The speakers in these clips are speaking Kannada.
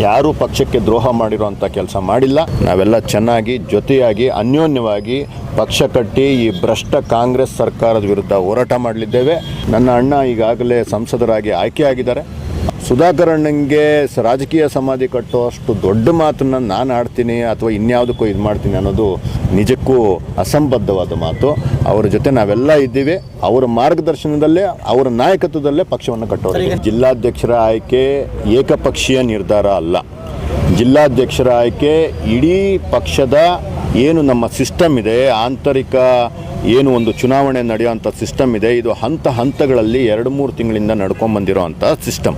ಯಾರೂ ಪಕ್ಷಕ್ಕೆ ದ್ರೋಹ ಮಾಡಿರುವಂಥ ಕೆಲಸ ಮಾಡಿಲ್ಲ. ನಾವೆಲ್ಲ ಚೆನ್ನಾಗಿ, ಜೊತೆಯಾಗಿ, ಅನ್ಯೋನ್ಯವಾಗಿ ಪಕ್ಷ ಕಟ್ಟಿ ಈ ಭ್ರಷ್ಟ ಕಾಂಗ್ರೆಸ್ ಸರ್ಕಾರದ ವಿರುದ್ಧ ಹೋರಾಟ ಮಾಡಲಿದ್ದೇವೆ. ನನ್ನ ಅಣ್ಣ ಈಗಾಗಲೇ ಸಂಸದರಾಗಿ ಆಯ್ಕೆಯಾಗಿದ್ದಾರೆ. ಸುಧಾಕರ್ ಅಣ್ಣಂಗೆ ರಾಜಕೀಯ ಸಮಾಧಿ ಕಟ್ಟೋ ಅಷ್ಟು ದೊಡ್ಡ ಮಾತನ್ನು ನಾನು ಆಡ್ತೀನಿ ಅಥವಾ ಇನ್ಯಾವುದಕ್ಕೂ ಇದು ಮಾಡ್ತೀನಿ ಅನ್ನೋದು ನಿಜಕ್ಕೂ ಅಸಂಬದ್ಧವಾದ ಮಾತು. ಅವರ ಜೊತೆ ನಾವೆಲ್ಲ ಇದ್ದೀವಿ. ಅವರ ಮಾರ್ಗದರ್ಶನದಲ್ಲೇ ಅವರ ನಾಯಕತ್ವದಲ್ಲೇ ಪಕ್ಷವನ್ನು ಕಟ್ಟೋದು ಜಿಲ್ಲಾಧ್ಯಕ್ಷರ ಆಯ್ಕೆ ಏಕಪಕ್ಷೀಯ ನಿರ್ಧಾರ ಅಲ್ಲ. ಜಿಲ್ಲಾಧ್ಯಕ್ಷರ ಆಯ್ಕೆ ಇಡೀ ಪಕ್ಷದ ಏನು ನಮ್ಮ ಸಿಸ್ಟಮ್ ಇದೆ ಆಂತರಿಕ ಏನು ಒಂದು ಚುನಾವಣೆ ನಡೆಯುವಂಥ ಸಿಸ್ಟಮ್ ಇದೆ, ಇದು ಹಂತ ಹಂತಗಳಲ್ಲಿ ಎರಡು ಮೂರು ತಿಂಗಳಿಂದ ನಡ್ಕೊಂಬಂದಿರೋವಂಥ ಸಿಸ್ಟಮ್.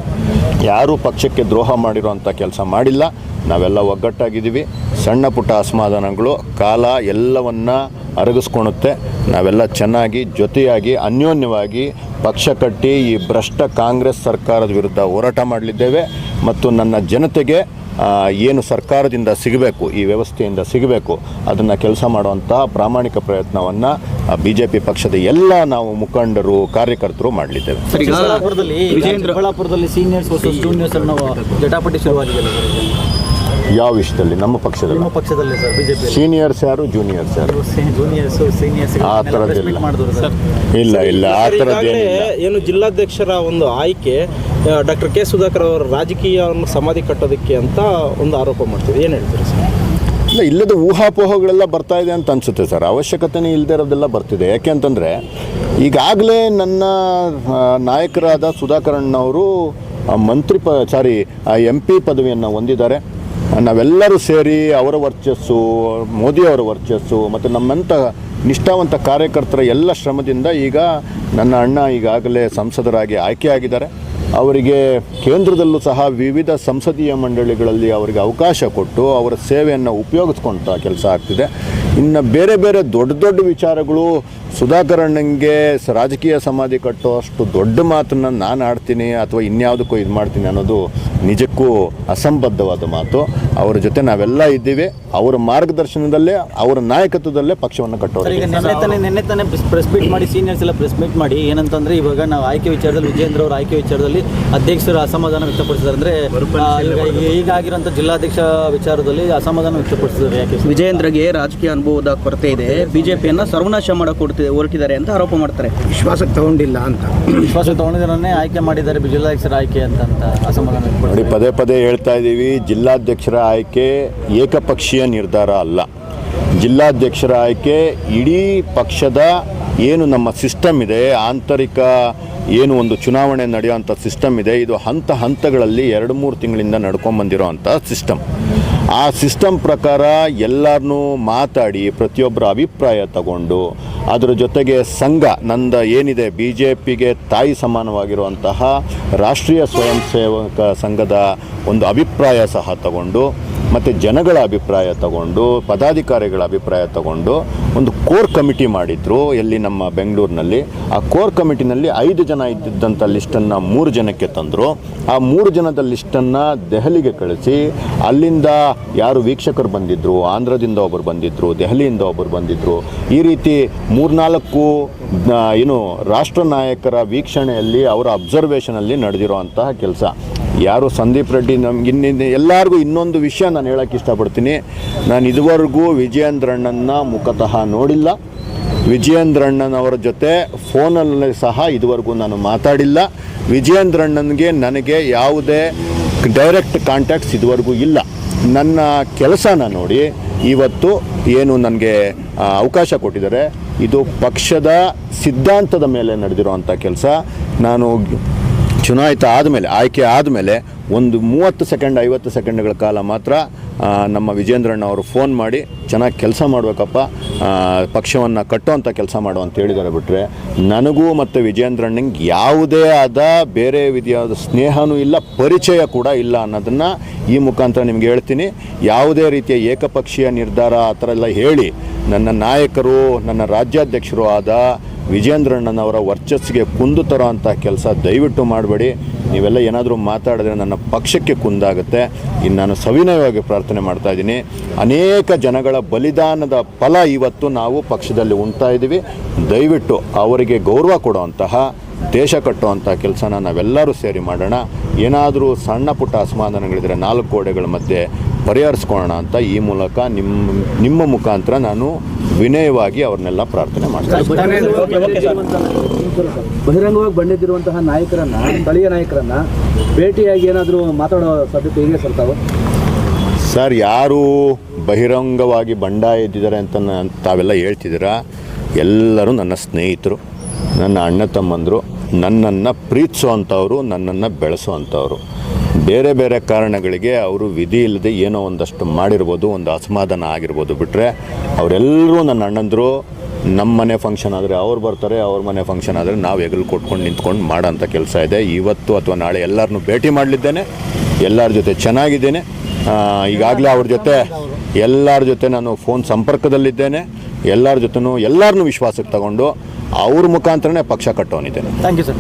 ಯಾರೂ ಪಕ್ಷಕ್ಕೆ ದ್ರೋಹ ಮಾಡಿರೋವಂಥ ಕೆಲಸ ಮಾಡಿಲ್ಲ. ನಾವೆಲ್ಲ ಒಗ್ಗಟ್ಟಾಗಿದ್ದೀವಿ. ಸಣ್ಣ ಪುಟ್ಟ ಅಸಮಾಧಾನಗಳು, ಕಾಲ ಎಲ್ಲವನ್ನ ಅರಗಿಸ್ಕೊಳುತ್ತೆ ನಾವೆಲ್ಲ ಚೆನ್ನಾಗಿ, ಜೊತೆಯಾಗಿ, ಅನ್ಯೋನ್ಯವಾಗಿ ಪಕ್ಷ ಕಟ್ಟಿ ಈ ಭ್ರಷ್ಟ ಕಾಂಗ್ರೆಸ್ ಸರ್ಕಾರದ ವಿರುದ್ಧ ಹೋರಾಟ ಮಾಡಲಿದ್ದೇವೆ. ಮತ್ತು ನನ್ನ ಜನತೆಗೆ ಏನು ಸರ್ಕಾರದಿಂದ ಸಿಗಬೇಕು ಈ ವ್ಯವಸ್ಥೆಯಿಂದ ಸಿಗಬೇಕು ಅದನ್ನು ಕೆಲಸ ಮಾಡುವಂತಹ ಪ್ರಾಮಾಣಿಕ ಪ್ರಯತ್ನವನ್ನು ಬಿ ಜೆ ಪಿ ಪಕ್ಷದ ಎಲ್ಲ ನಾವು ಮುಖಂಡರು ಕಾರ್ಯಕರ್ತರು ಮಾಡಲಿದ್ದೇವೆ ಸರ್ ಈಗ ಚಿಕ್ಕಬಳ್ಳಾಪುರದಲ್ಲಿ ಸೀನಿಯರ್ಸ್ ವರ್ಸಸ್ ಜೂನಿಯರ್ಸ್ ಅನ್ನೋ ಜಟಾಪಟಿ ಶುರುವಾಗಿದೆ. ಯಾವ ವಿಷಯದಲ್ಲಿ? ನಮ್ಮ ಪಕ್ಷದಲ್ಲಿ? ನಮ್ಮ ಪಕ್ಷದಲ್ಲಿ ಸರ್ ಬಿಜೆಪಿ ಸೀನಿಯರ್ಸ್ ಯಾರು ಜೂನಿಯರ್ಸ್ ಯಾರು? ಜೂನಿಯರ್ಸ್ ಸೀನಿಯರ್ಸ್ ಆ ಥರದ್ದಿಲ್ಲ. ಮಾಡಿದ್ರು ಸರ್. ಇಲ್ಲ ಇಲ್ಲ ಆ ಥರದ್ದೇನಿಲ್ಲ. ಏನು ಜಿಲ್ಲಾಧ್ಯಕ್ಷರ ಒಂದು ಆಯ್ಕೆ ಡಾಕ್ಟರ್ ಕೆ ಸುಧಾಕರ್ ಅವರ ರಾಜಕೀಯವನ್ನು ಸಮಾಧಿ ಕಟ್ಟೋದಕ್ಕೆ ಅಂತ ಒಂದು ಆರೋಪ ಮಾಡ್ತೀವಿ ಏನು ಹೇಳ್ತೀರಿ ಸರ್? ಇಲ್ಲ ಇಲ್ಲದ ಊಹಾಪೋಹಗಳೆಲ್ಲ ಬರ್ತಾ ಇದೆ ಅಂತ ಅನಿಸುತ್ತೆ ಸರ್. ಅವಶ್ಯಕತೆನೇ ಇಲ್ಲದೆ ಇರೋದೆಲ್ಲ ಬರ್ತಿದೆ. ಯಾಕೆ ಅಂತಂದರೆ ಈಗಾಗಲೇ ನನ್ನ ನಾಯಕರಾದ ಸುಧಾಕರಣ್ಣವರು ಮಂತ್ರಿ ಪ ಸಾರಿ ಎಂ ಪಿ ಪದವಿಯನ್ನು ಹೊಂದಿದ್ದಾರೆ. ನಾವೆಲ್ಲರೂ ಸೇರಿ ಅವರ ವರ್ಚಸ್ಸು ಮೋದಿಯವರ ವರ್ಚಸ್ಸು ಮತ್ತು ನಮ್ಮಂಥ ನಿಷ್ಠಾವಂತ ಕಾರ್ಯಕರ್ತರ ಎಲ್ಲ ಶ್ರಮದಿಂದ ಈಗ ನನ್ನ ಅಣ್ಣ ಈಗಾಗಲೇ ಸಂಸದರಾಗಿ ಆಯ್ಕೆಯಾಗಿದ್ದಾರೆ. ಅವರಿಗೆ ಕೇಂದ್ರದಲ್ಲೂ ಸಹ ವಿವಿಧ ಸಂಸದೀಯ ಮಂಡಳಿಗಳಲ್ಲಿ ಅವರಿಗೆ ಅವಕಾಶ ಕೊಟ್ಟು ಅವರ ಸೇವೆಯನ್ನು ಉಪಯೋಗಿಸ್ಕೊಂತ ಕೆಲಸ ಆಗ್ತಿದೆ. ಇನ್ನು ಬೇರೆ ಬೇರೆ ದೊಡ್ಡ ದೊಡ್ಡ ವಿಚಾರಗಳು ಸುಧಾಕರ್ ಅಣ್ಣಂಗೆ ರಾಜಕೀಯ ಸಮಾಧಿ ಕಟ್ಟೋ ಅಷ್ಟು ದೊಡ್ಡ ಮಾತನ್ನು ನಾನು ಆಡ್ತೀನಿ ಅಥವಾ ಇನ್ಯಾವುದಕ್ಕೂ ಇದು ಮಾಡ್ತೀನಿ ಅನ್ನೋದು ನಿಜಕ್ಕೂ ಅಸಂಬದ್ಧವಾದ ಮಾತು. ಅವರ ಜೊತೆ ನಾವೆಲ್ಲ ಇದ್ದೀವಿ. ಅವರ ಮಾರ್ಗದರ್ಶನದಲ್ಲೇ ಅವರ ನಾಯಕತ್ವದಲ್ಲೇ ಪಕ್ಷವನ್ನು ಕಟ್ಟೋರು. ಕಟ್ಟೋದು ಈಗ ನಿನ್ನೆ ತಾನೇ ನಿನ್ನೆ ತಾನೇ ಪ್ರೆಸ್ ಮೀಟ್ ಮಾಡಿ ಸೀನಿಯರ್ಸ್ ಎಲ್ಲ ಪ್ರೆಸ್ ಮೀಟ್ ಮಾಡಿ ಏನಂತಂದ್ರೆ ಇವಾಗ ನಾವು ಆಯ್ಕೆ ವಿಚಾರದಲ್ಲಿ ವಿಜೇಂದ್ರ ಅವರ ಆಯ್ಕೆ ವಿಚಾರದಲ್ಲಿ ಅಧ್ಯಕ್ಷರು ಅಸಮಾಧಾನ ವ್ಯಕ್ತಪಡಿಸಿದ್ದಾರೆ ಅಂದ್ರೆ ಈಗ ಈಗಾಗಿರೋಂಥ ಜಿಲ್ಲಾಧ್ಯಕ್ಷ ವಿಚಾರದಲ್ಲಿ ಅಸಮಾಧಾನ ವ್ಯಕ್ತಪಡಿಸಿದ್ದಾರೆ ಯಾಕೆ ಸರ್? ವಿಜಯೇಂದ್ರಗೆ ರಾಜಕೀಯ ಅನುಭವದ ಕೊರತೆ ಇದೆ. ಬಿಜೆಪಿಯನ್ನ ಸರ್ವನಾಶ ಮಾಡಕ್ಕೆ ಹೊರಟಿದೆ ಹೊರಟಿದ್ದಾರೆ ಅಂತ ಆರೋಪ ಮಾಡ್ತಾರೆ. ವಿಶ್ವಾಸಕ್ಕೆ ತಗೊಂಡಿಲ್ಲ ಅಂತ. ವಿಶ್ವಾಸ ತಗೊಂಡಿದ್ದರನ್ನೇ ಆಯ್ಕೆ ಮಾಡಿದ್ದಾರೆ ಜಿಲ್ಲಾಧ್ಯಕ್ಷರ ಆಯ್ಕೆ ಅಂತ ಅಂತ ಅಸಮಾಧಾನ ನೋಡಿ ಪದೇ ಪದೇ ಹೇಳ್ತಾ ಇದ್ದೀವಿ ಜಿಲ್ಲಾಧ್ಯಕ್ಷರ ಆಯ್ಕೆ ಏಕಪಕ್ಷೀಯ ನಿರ್ಧಾರ ಅಲ್ಲ. ಜಿಲ್ಲಾಧ್ಯಕ್ಷರ ಆಯ್ಕೆ ಇಡೀ ಪಕ್ಷದ ಏನು ನಮ್ಮ ಸಿಸ್ಟಮ್ ಇದೆ, ಆಂತರಿಕ ಏನು ಒಂದು ಚುನಾವಣೆ ನಡೆಯುವಂಥ ಸಿಸ್ಟಮ್ ಇದೆ, ಇದು ಹಂತ ಹಂತಗಳಲ್ಲಿ ಎರಡು ಮೂರು ತಿಂಗಳಿಂದ ನಡ್ಕೊಂಬಂದಿರೋ ಅಂಥ ಸಿಸ್ಟಮ್. ಆ ಸಿಸ್ಟಮ್ ಪ್ರಕಾರ ಎಲ್ಲರನ್ನೂ ಮಾತಾಡಿ ಪ್ರತಿಯೊಬ್ಬರ ಅಭಿಪ್ರಾಯ ತಗೊಂಡು ಅದರ ಜೊತೆಗೆ ಸಂಘ, ನಂದ ಏನಿದೆ ಬಿ ಜೆ ಪಿಗೆ ತಾಯಿ ಸಮಾನವಾಗಿರುವಂತಹ ರಾಷ್ಟ್ರೀಯ ಸ್ವಯಂ ಸೇವಕ ಸಂಘದ ಒಂದು ಅಭಿಪ್ರಾಯ ಸಹ ತಗೊಂಡು ಮತ್ತು ಜನಗಳ ಅಭಿಪ್ರಾಯ ತಗೊಂಡು, ಪದಾಧಿಕಾರಿಗಳ ಅಭಿಪ್ರಾಯ ತಗೊಂಡು ಒಂದು ಕೋರ್ ಕಮಿಟಿ ಮಾಡಿದ್ರು ಎಲ್ಲಿ ನಮ್ಮ ಬೆಂಗಳೂರಿನಲ್ಲಿ. ಆ ಕೋರ್ ಕಮಿಟಿನಲ್ಲಿ ಐದು ಜನ ಇದ್ದಿದ್ದಂಥ ಲಿಸ್ಟನ್ನು ಮೂರು ಜನಕ್ಕೆ ತಂದರು. ಆ ಮೂರು ಜನದ ಲಿಸ್ಟನ್ನು ದೆಹಲಿಗೆ ಕಳಿಸಿ, ಅಲ್ಲಿಂದ ಯಾರು ವೀಕ್ಷಕರು ಬಂದಿದ್ದರು ಆಂಧ್ರದಿಂದ ಒಬ್ಬರು ಬಂದಿದ್ದರು ದೆಹಲಿಯಿಂದ ಒಬ್ಬರು ಬಂದಿದ್ದರು ಈ ರೀತಿ ಮೂರ್ನಾಲ್ಕು ಏನು ರಾಷ್ಟ್ರ ನಾಯಕರ ವೀಕ್ಷಣೆಯಲ್ಲಿ ಅವರ ಅಬ್ಸರ್ವೇಷನಲ್ಲಿ ನಡೆದಿರೋ ಅಂತಹ ಕೆಲಸ. ಯಾರು ಸಂದೀಪ್ ರೆಡ್ಡಿ ನಮ್ಗೆ ಇನ್ನಿಂದ ಎಲ್ಲರಿಗೂ ಇನ್ನೊಂದು ವಿಷಯ ನಾನು ಹೇಳೋಕ್ಕೆ ಇಷ್ಟಪಡ್ತೀನಿ. ನಾನು ಇದುವರೆಗೂ ವಿಜಯೇಂದ್ರಣ್ಣನ ಮುಖತಃ ನೋಡಿಲ್ಲ. ವಿಜಯೇಂದ್ರಣ್ಣನವರ ಜೊತೆ ಫೋನಲ್ಲಿ ಸಹ ಇದುವರೆಗೂ ನಾನು ಮಾತಾಡಿಲ್ಲ. ವಿಜಯೇಂದ್ರಣ್ಣನಿಗೆ ನನಗೆ ಯಾವುದೇ ಡೈರೆಕ್ಟ್ ಕಾಂಟ್ಯಾಕ್ಟ್ಸ್ ಇದುವರೆಗೂ ಇಲ್ಲ. ನನ್ನ ಕೆಲಸನ ನೋಡಿ ಇವತ್ತು ಏನು ನನಗೆ ಅವಕಾಶ ಕೊಟ್ಟಿದ್ದಾರೆ. ಇದು ಪಕ್ಷದ ಸಿದ್ಧಾಂತದ ಮೇಲೆ ನಡೆದಿರುವಂಥ ಕೆಲಸ. ನಾನು ಚುನಾಯಿತ ಆದಮೇಲೆ, ಆಯ್ಕೆ ಆದಮೇಲೆ ಒಂದು ಮೂವತ್ತು ಸೆಕೆಂಡ್, ಐವತ್ತು ಸೆಕೆಂಡ್ಗಳ ಕಾಲ ಮಾತ್ರ ನಮ್ಮ ವಿಜೇಂದ್ರಣ್ಣ ಅವರು ಫೋನ್ ಮಾಡಿ, ಚೆನ್ನಾಗಿ ಕೆಲಸ ಮಾಡಬೇಕಪ್ಪ ಪಕ್ಷವನ್ನು ಕಟ್ಟುವಂಥ ಕೆಲಸ ಮಾಡು ಅಂತ ಹೇಳಿದ್ದಾರೆ ಬಿಟ್ಟರೆ ನನಗೂ ಮತ್ತು ವಿಜೇಂದ್ರಣ್ಣಂಗೆ ಯಾವುದೇ ಆದ ಬೇರೆ ವಿಧಿಯಾದ ಸ್ನೇಹನೂ ಇಲ್ಲ, ಪರಿಚಯ ಕೂಡ ಇಲ್ಲ ಅನ್ನೋದನ್ನು ಈ ಮುಖಾಂತರ ನಿಮ್ಗೆ ಹೇಳ್ತೀನಿ. ಯಾವುದೇ ರೀತಿಯ ಏಕಪಕ್ಷೀಯ ನಿರ್ಧಾರ ಆ ಥರ ಎಲ್ಲ ಹೇಳಿ, ನನ್ನ ನಾಯಕರು, ನನ್ನ ರಾಜ್ಯಾಧ್ಯಕ್ಷರು ಆದ ವಿಜೇಂದ್ರಣ್ಣನವರ ವರ್ಚಸ್ಸಿಗೆ ಕುಂದು ತರೋ ಅಂಥ ಕೆಲಸ ದಯವಿಟ್ಟು ಮಾಡಬೇಡಿ. ನೀವೆಲ್ಲ ಏನಾದರೂ ಮಾತಾಡಿದ್ರೆ ನನ್ನ ಪಕ್ಷಕ್ಕೆ ಕುಂದಾಗುತ್ತೆ. ಇನ್ನು ನಾನು ಸವಿನಯವಾಗಿ ಪ್ರಾರ್ಥನೆ ಮಾಡ್ತಾ ಇದ್ದೀನಿ. ಅನೇಕ ಜನಗಳ ಬಲಿದಾನದ ಫಲ ಇವತ್ತು ನಾವು ಪಕ್ಷದಲ್ಲಿ ಉಣ್ತಾ ಇದ್ದೀವಿ. ದಯವಿಟ್ಟು ಅವರಿಗೆ ಗೌರವ ಕೊಡುವಂತಹ ದೇಶ ಕಟ್ಟುವಂಥ ಕೆಲಸನ ನಾವೆಲ್ಲರೂ ಸೇರಿ ಮಾಡೋಣ. ಏನಾದರೂ ಸಣ್ಣ ಪುಟ್ಟ ಅಸಮಾಧಾನಗಳಿದ್ರೆ ನಾಲ್ಕು ಕೋಡೆಗಳ ಮಧ್ಯೆ ಪರಿಹರಿಸ್ಕೊಳ್ಳೋಣ ಅಂತ ಈ ಮೂಲಕ ನಿಮ್ಮ ನಿಮ್ಮ ಮುಖಾಂತರ ನಾನು ವಿನಯವಾಗಿ ಅವ್ರನ್ನೆಲ್ಲ ಪ್ರಾರ್ಥನೆ ಮಾಡ್ತಾರೆ. ಬಹಿರಂಗವಾಗಿ ಬಂದಿದ್ದಿರುವಂತಹ ನಾಯಕರನ್ನ ಸ್ಥಳೀಯ ನಾಯಕರನ್ನ ಭೇಟಿಯಾಗಿ ಏನಾದರೂ ಮಾತಾಡೋ ಸಾಧ್ಯತೆ ಇದೆ ಸರ್ ತಾವು? ಸರ್ ಯಾರು ಬಹಿರಂಗವಾಗಿ ಬಂಡಾಯ ಎದ್ದಿದ್ದಾರೆ ಅಂತ ತಾವೆಲ್ಲ ಹೇಳ್ತಿದ್ದೀರಾ? ಎಲ್ಲರೂ ನನ್ನ ಸ್ನೇಹಿತರು ನನ್ನ ಅಣ್ಣ ತಮ್ಮಂದರು ನನ್ನನ್ನು ಪ್ರೀತಿಸುವಂಥವ್ರು ನನ್ನನ್ನು ಬೆಳೆಸುವಂಥವ್ರು ಬೇರೆ ಬೇರೆ ಕಾರಣಗಳಿಗೆ ಅವರು ವಿಧಿ ಇಲ್ಲದೆ ಏನೋ ಒಂದಷ್ಟು ಮಾಡಿರ್ಬೋದು, ಒಂದು ಅಸಮಾಧಾನ ಆಗಿರ್ಬೋದು ಬಿಟ್ಟರೆ ಅವರೆಲ್ಲರೂ ನನ್ನ ಅಣ್ಣಂದರು, ನಮ್ಮ ಮನೆ ಫಂಕ್ಷನ್ ಆದರೆ ಅವ್ರು ಬರ್ತಾರೆ, ಅವ್ರ ಮನೆ ಫಂಕ್ಷನ್ ಆದರೆ ನಾವು ಹೆಗಲು ಕೊಟ್ಕೊಂಡು ನಿಂತ್ಕೊಂಡು ಮಾಡೋಂಥ ಕೆಲಸ ಇದೆ. ಇವತ್ತು ಅಥವಾ ನಾಳೆ ಎಲ್ಲರನ್ನೂ ಭೇಟಿ ಮಾಡಲಿದ್ದೇನೆ, ಎಲ್ಲರ ಜೊತೆ ಚೆನ್ನಾಗಿದ್ದೇನೆ. ಈಗಾಗಲೇ ಅವ್ರ ಜೊತೆ ಎಲ್ಲರ ಜೊತೆ ನಾನು ಫೋನ್ ಸಂಪರ್ಕದಲ್ಲಿದ್ದೇನೆ. ಎಲ್ಲರ ಜೊತೆನೂ ಎಲ್ಲರನ್ನೂ ವಿಶ್ವಾಸಕ್ಕೆ ತಗೊಂಡು ಅವ್ರ ಮುಖಾಂತರನೇ ಪಕ್ಷ ಕಟ್ಟೋನಿದ್ದೇನೆ. Thank you sir